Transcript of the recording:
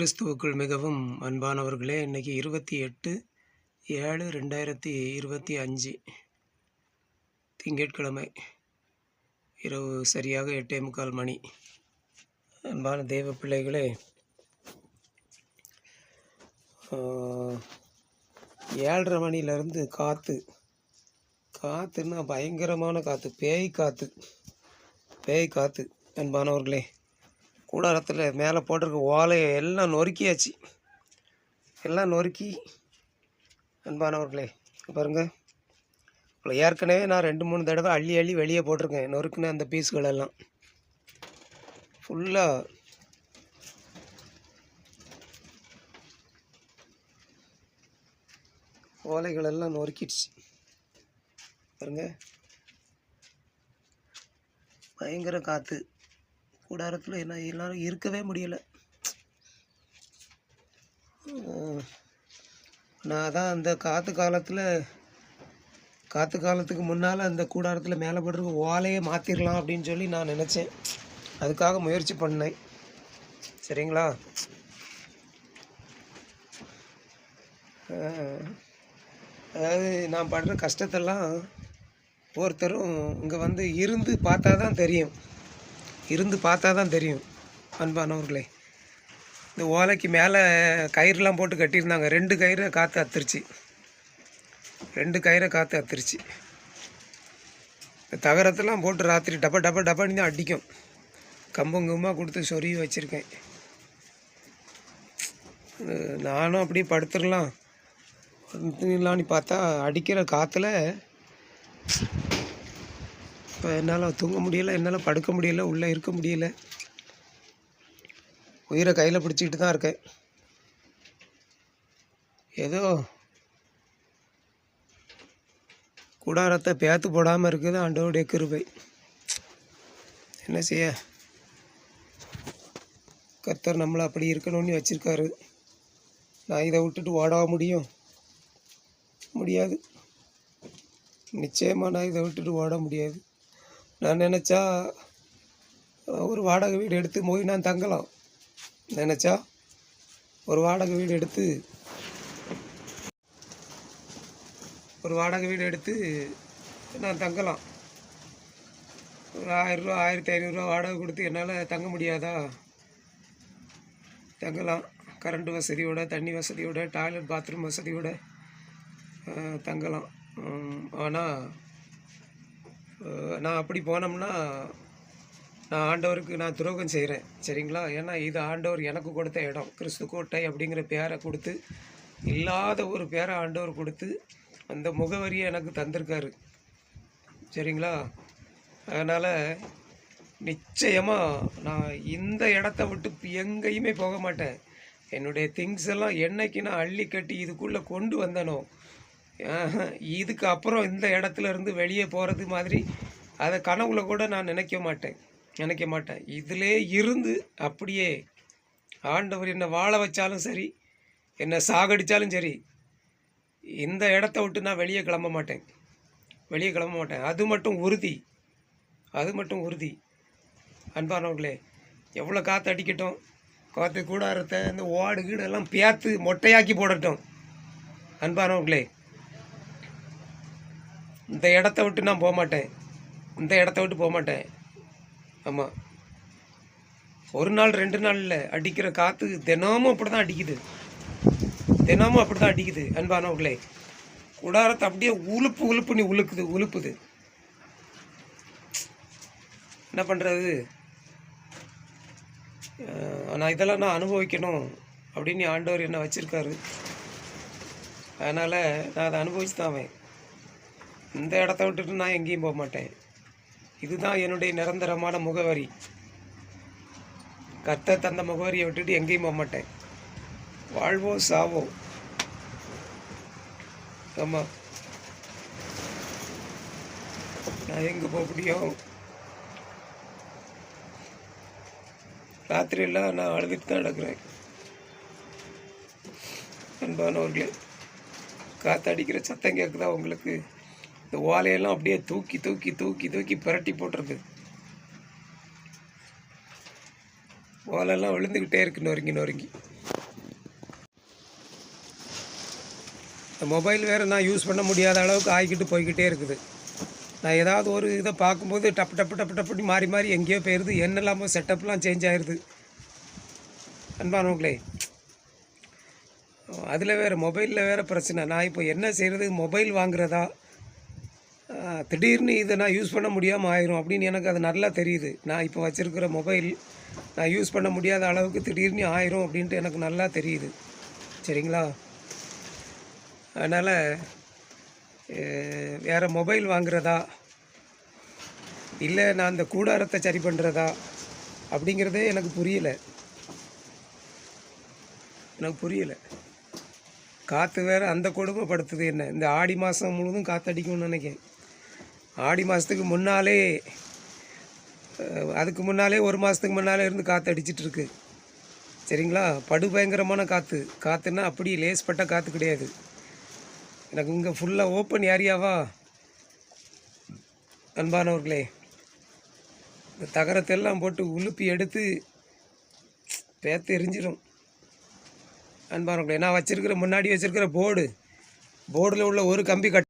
கிறிஸ்துவுக்குள் மிகவும் அன்பானவர்களே இன்றைக்கி இருபத்தி எட்டு ஏழு ரெண்டாயிரத்தி இருபத்தி அஞ்சு திங்கட்கிழமை இரவு சரியாக எட்டே முக்கால் மணி. அன்பான தேவ பிள்ளைகளே ஏழரை மணிலேருந்து காற்று காற்றுன்னா பயங்கரமான காற்று பேய் காற்று பேய் காற்று அன்பானவர்களே கூடாரத்தில் மேலே போட்டிருக்க ஓலையை எல்லாம் நொறுக்கியாச்சு. எல்லாம் நொறுக்கி. அன்பானவர்களே பாருங்க. இப்போ ஏற்கனவே நான் ரெண்டு மூணு தடவை அள்ளி அள்ளி வெளியே போட்டிருக்கேன். நொறுக்குன அந்த பீஸுகளெல்லாம் ஃபுல்லாக ஓலைகளெல்லாம் நொறுக்கிடுச்சு. பாருங்க. பயங்கர காற்று கூடாரத்தில் என்ன எல்லாரும் இருக்கவே முடியலை. நான் தான் அந்த காற்று காலத்தில் காற்று காலத்துக்கு முன்னால் அந்த கூடாரத்தில் மேலே போட்டிருக்க ஓலையே மாற்றிடலாம் அப்படின்னு சொல்லி நான் நினச்சேன். அதுக்காக முயற்சி பண்ணேன். சரிங்களா? அதாவது நான் படுற கஷ்டத்தெல்லாம் ஒருத்தரும் இங்கே வந்து இருந்து பார்த்தா தான் தெரியும். இருந்து பார்த்தா தான் தெரியும் அன்பானவர்களே. இந்த ஓலைக்கு மேலே கயிறுலாம் போட்டு கட்டியிருந்தாங்க. ரெண்டு கயிறை காற்று அத்துருச்சு. ரெண்டு கயிறை காற்று அத்துருச்சு. இந்த தகரத்தெல்லாம் போட்டு ராத்திரி டப்ப டப்ப டப்பான்னு தான் அடிக்கும். கம்பம் கம்பமாக கொடுத்து சொருகி வச்சுருக்கேன். நானும் அப்படியே படுத்துடலாம். படுத்துடலான்னு பார்த்தா அடிக்கிற காற்றுல இப்போ என்னால் தூங்க முடியல என்னால் படுக்க முடியல உள்ளே இருக்க முடியல. உயிரை கையில் பிடிச்சிக்கிட்டு தான் இருக்கேன். ஏதோ கூடாரத்தை பேத்து போடாமல் இருக்குது ஆண்டவருடைய கிருபை. என்ன செய்ய? கர்த்தர் நம்மளை அப்படி இருக்கணும்னு வச்சுருக்காரு. நான் இதை விட்டுட்டு ஓடவா முடியும்? முடியாது. நிச்சயமாக நான் இதை விட்டுட்டு ஓட முடியாது. நான் நினச்சா ஒரு வாடகை வீடு எடுத்து போய் நான் தங்கலாம். நினச்சா ஒரு வாடகை வீடு எடுத்து ஒரு வாடகை வீடு எடுத்து நான் தங்கலாம். ஒரு ஆயிரரூவா ஆயிரத்தி ஐநூறுரூவா வாடகை கொடுத்து என்னால் தங்க முடியாதா? தங்கலாம். கரண்ட் வசதியோட தண்ணி வசதியோட டாய்லெட் பாத்ரூம் வசதியோட தங்கலாம். ஆனால் நான் அப்படி போனோம்னா நான் ஆண்டவருக்கு நான் துரோகம் செய்கிறேன் சரிங்களா? ஏன்னா இது ஆண்டவர் எனக்கு கொடுத்த இடம் கிறிஸ்து கோட்டை அப்படிங்கிற பேரை கொடுத்து இல்லாத ஒரு பேரை ஆண்டவர் கொடுத்து அந்த முகவரியை எனக்கு தந்திருக்காரு சரிங்களா? அதனால் நிச்சயமாக நான் இந்த இடத்த விட்டு எங்கேயுமே போக மாட்டேன். என்னுடைய திங்ஸ் எல்லாம் என்னைக்கு நான் அள்ளி கட்டி இதுக்குள்ளே கொண்டு வந்தனோ இதுக்கு அப்புறம் இந்த இடத்துல இருந்து வெளியே போகிறது மாதிரி அதை கனவுல கூட நான் நினைக்க மாட்டேன். நினைக்க மாட்டேன். இதிலே இருந்து அப்படியே ஆண்டவர் என்னை வாழ வச்சாலும் சரி என்னை சாகடித்தாலும் சரி இந்த இடத்த விட்டு நான் வெளியே கிளம்ப மாட்டேன். வெளியே கிளம்ப மாட்டேன். அது மட்டும் உறுதி. அது மட்டும் உறுதி. அன்பானவர்களே எவ்வளோ காற்று அடிக்கட்டும். காற்று கூடாரத்தை இந்த ஓடு கீடெல்லாம் பேத்து மொட்டையாக்கி போடட்டும். அன்பானவர்களே இந்த இடத்த விட்டு நான் போக மாட்டேன் இந்த இடத்த விட்டு போக மாட்டேன் ஆமாம் ஒரு நாள் ரெண்டு நாளில் அடிக்கிற காற்று தினமும் அப்படி தான் அடிக்குது. தினமும் அப்படி தான் அடிக்குது அன்பானவர்களே. குடாரத்தை அப்படியே உழுப்பு நீ உழுக்குது உழுப்புது. என்ன பண்ணுறது நான் இதெல்லாம் நான் அனுபவிக்கணும் அப்படின்னு ஆண்டவர் என்ன வச்சுருக்காரு. அதனால் நான் அதை அனுபவிச்சு தான் அவன். இந்த இடத்த விட்டுட்டு நான் எங்கேயும் போக மாட்டேன். இதுதான் என்னுடைய நிரந்தரமான முகவரி. கத்த தந்த முகவரியை விட்டுட்டு எங்கேயும் போக மாட்டேன். வாழ்வோ சாவோ. ஆமாம் நான் எங்கே போக முடியும்? ராத்திரியெல்லாம் நான் அழுதுட்டு தான் நடக்கிறேன். அன்பானவர்களே காற்றடிக்கிற சத்தம் கேட்குதா உங்களுக்கு? இந்த ஓலையெல்லாம் அப்படியே தூக்கி தூக்கி தூக்கி தூக்கி புரட்டி போட்டிருந்தது ஓலையெல்லாம் விழுந்துக்கிட்டே இருக்கு நொறுங்கி நொறுங்கி. இந்த மொபைல் வேறு நான் யூஸ் பண்ண முடியாத அளவுக்கு ஆகிக்கிட்டு போய்கிட்டே இருக்குது. நான் ஏதாவது ஒரு இதை பார்க்கும்போது டப்பு டப்பு டப்பு டப்புடி மாறி மாறி எங்கேயோ போயிடுது என்னெல்லாமோ செட்டப்லாம் சேஞ்ச் ஆயிடுது அன்பானவங்களே அதில் வேறு மொபைலில் வேறு பிரச்சனை. நான் இப்போ என்ன செய்கிறது மொபைல் வாங்குறதா? திடீர்னு இதை நான் யூஸ் பண்ண முடியாமல் ஆயிரும் அப்படின்னு எனக்கு அது நல்லா தெரியுது. நான் இப்போ வச்சுருக்கிற மொபைல் நான் யூஸ் பண்ண முடியாத அளவுக்கு திடீர்னு ஆயிரும் அப்படின்ட்டு எனக்கு நல்லா தெரியுது. சரிங்களா? அதனால் வேறு மொபைல் வாங்குறதா? இல்லை நான் அந்த கூடாரத்தை சரி பண்ணுறதா அப்படிங்கிறதே எனக்கு புரியலை. எனக்கு புரியலை. காற்று வேறு அந்த கொடுமைப்படுத்துது என்ன? இந்த ஆடி மாதம் முழுதும் காற்றடிக்கும்னு நினைக்கிறேன். ஆடி மாதத்துக்கு முன்னாலே அதுக்கு முன்னாலே ஒரு மாதத்துக்கு முன்னாலே இருந்து காற்று அடிச்சிட்ருக்கு சரிங்களா? படுபயங்கரமான காற்று காற்றுன்னா அப்படி லேஸ்பட்ட காற்று கிடையாது. எனக்கு இங்கே ஃபுல்லாக ஓப்பன் ஏரியாவா அன்பானவர்களே இந்த தகரத்தெல்லாம் போட்டு உலுப்பி எடுத்து பேத்து எரிஞ்சிடும் அன்பானவர்களே நான் வச்சுருக்கிற முன்னாடி வச்சுருக்கிற போர்டு போர்டில் உள்ள ஒரு கம்பி கட்